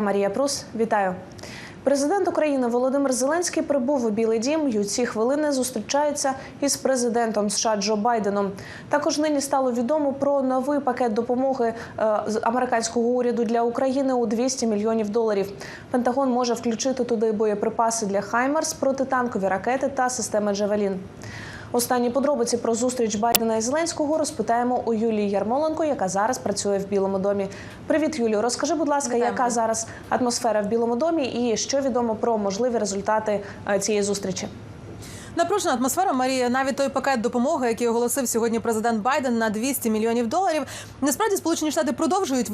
Марія Прус, вітаю. Президент України Володимир Зеленський прибув у Білий Дім і у ці хвилини зустрічається із президентом США Джо Байденом. Також нині стало відомо про новий пакет допомоги е, американського уряду для України у 200 мільйонів доларів. Пентагон може включити туди боєприпаси для Хаймерс, протитанкові ракети та системи Джавелін. Останні подробиці про зустріч Байдена і Зеленського розпитаємо у Юлії Ярмоленко, яка зараз працює в Білому домі. Привіт, Юлію. Розкажи, будь ласка, Добре. яка зараз атмосфера в Білому домі і що відомо про можливі результати е, цієї зустрічі? Напружена атмосфера Марія. Навіть той пакет допомоги, який оголосив сьогодні президент Байден на 200 мільйонів доларів. Насправді Сполучені Штати продовжують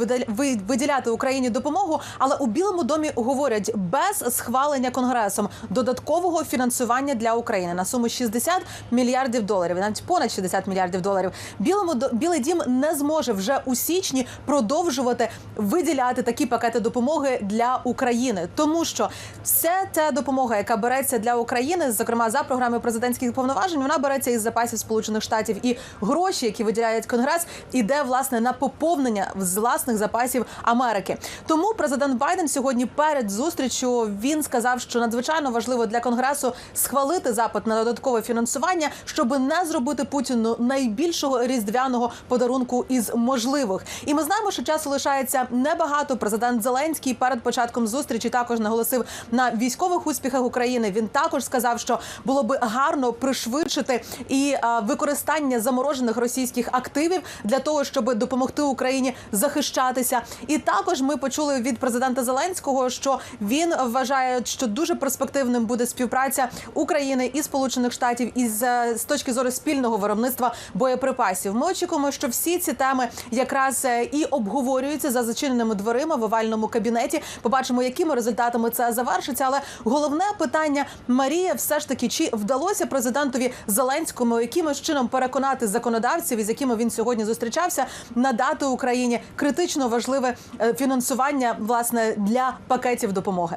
виділяти Україні допомогу, але у Білому домі говорять без схвалення конгресом додаткового фінансування для України на суму 60 мільярдів доларів, навіть понад 60 мільярдів доларів. Білому білий дім не зможе вже у січні продовжувати виділяти такі пакети допомоги для України, тому що все та допомога, яка береться для України, зокрема за програмою президентських повноважень, вона береться із запасів Сполучених Штатів і гроші, які виділяють Конгрес, іде власне на поповнення з власних запасів Америки. Тому президент Байден сьогодні перед зустрічю він сказав, що надзвичайно важливо для Конгресу схвалити запит на додаткове фінансування, щоб не зробити Путіну найбільшого різдвяного подарунку із можливих. І ми знаємо, що часу лишається небагато. Президент Зеленський перед початком зустрічі також наголосив на військових успіхах України. Він також сказав, що було би гарно пришвидшити і використання заморожених російських активів для того, щоб допомогти Україні захищатися. І також ми почули від президента Зеленського, що він вважає, що дуже перспективним буде співпраця України і Сполучених Штатів із е, з точки зору спільного виробництва боєприпасів. Ми очікуємо, що всі ці теми якраз е, і обговорюються за зачиненими дверима в овальному кабінеті. Побачимо, якими результатами це завершиться. Але головне питання Марія, все ж таки, чи вдалося президентові Зеленському якимось чином переконати законодавців, із якими він сьогодні зустрічався, надати Україні критично важливе е, фінансування власне для пакетів допомоги.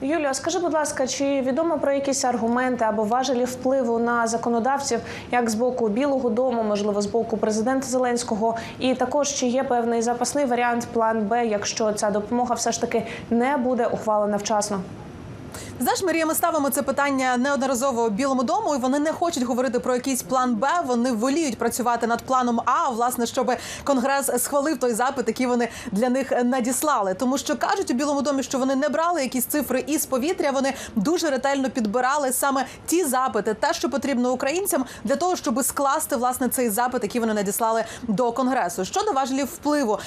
Юлія, скажи, будь ласка, чи відомо про якісь аргументи або важелі впливу на законодавців, як з боку Білого Дому, можливо, з боку президента Зеленського, і також чи є певний запасний варіант, план Б, якщо ця допомога все ж таки не буде ухвалена вчасно? Знаєш, Марія, ми ставимо це питання неодноразово Білому дому, і вони не хочуть говорити про якийсь план Б. Вони воліють працювати над планом А, власне, щоб конгрес схвалив той запит, який вони для них надіслали. Тому що кажуть у Білому домі, що вони не брали якісь цифри із повітря. Вони дуже ретельно підбирали саме ті запити, те, що потрібно українцям, для того, щоб скласти власне цей запит, який вони надіслали до конгресу. Щодо важелів впливу,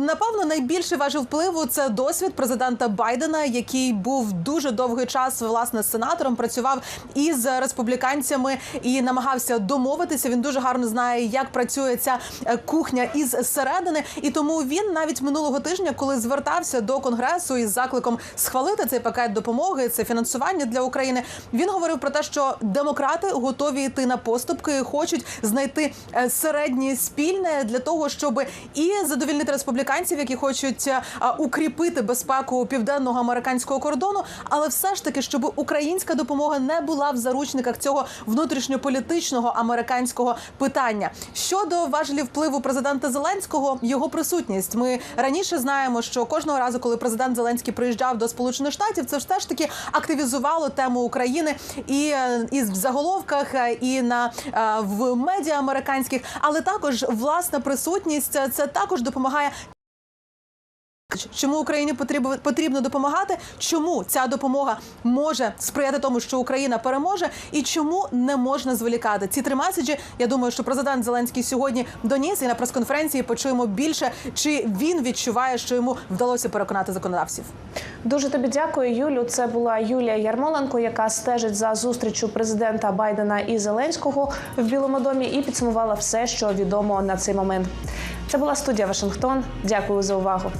напевно, найбільший важель впливу це досвід президента Байдена, який був дуже довгий час власне з сенатором, працював із республіканцями і намагався домовитися. Він дуже гарно знає, як працює ця е, кухня із середини. І тому він навіть минулого тижня, коли звертався до конгресу із закликом схвалити цей пакет допомоги, це фінансування для України. Він говорив про те, що демократи готові йти на поступки, хочуть знайти е, середнє спільне для того, щоб і задовільнити республіканців, які хочуть е, укріпити безпеку південного американського кордону, але все таки, щоб українська допомога не була в заручниках цього внутрішньополітичного американського питання. Щодо важелів впливу президента Зеленського, його присутність. Ми раніше знаємо, що кожного разу, коли президент Зеленський приїжджав до Сполучених Штатів, це все ж таки активізувало тему України і, е, і в заголовках, е, і на е, в медіа американських, але також власна присутність це також допомагає Чому Україні потрібно допомагати? Чому ця допомога може сприяти тому, що Україна переможе, і чому не можна зволікати? Ці три меседжі. Я думаю, що президент Зеленський сьогодні доніс і на прес-конференції почуємо більше, чи він відчуває, що йому вдалося переконати законодавців. Дуже тобі дякую, Юлю. Це була Юлія Ярмоленко, яка стежить за зустрічю президента Байдена і Зеленського в Білому домі і підсумувала все, що відомо на цей момент. Це була студія Вашингтон. Дякую за увагу.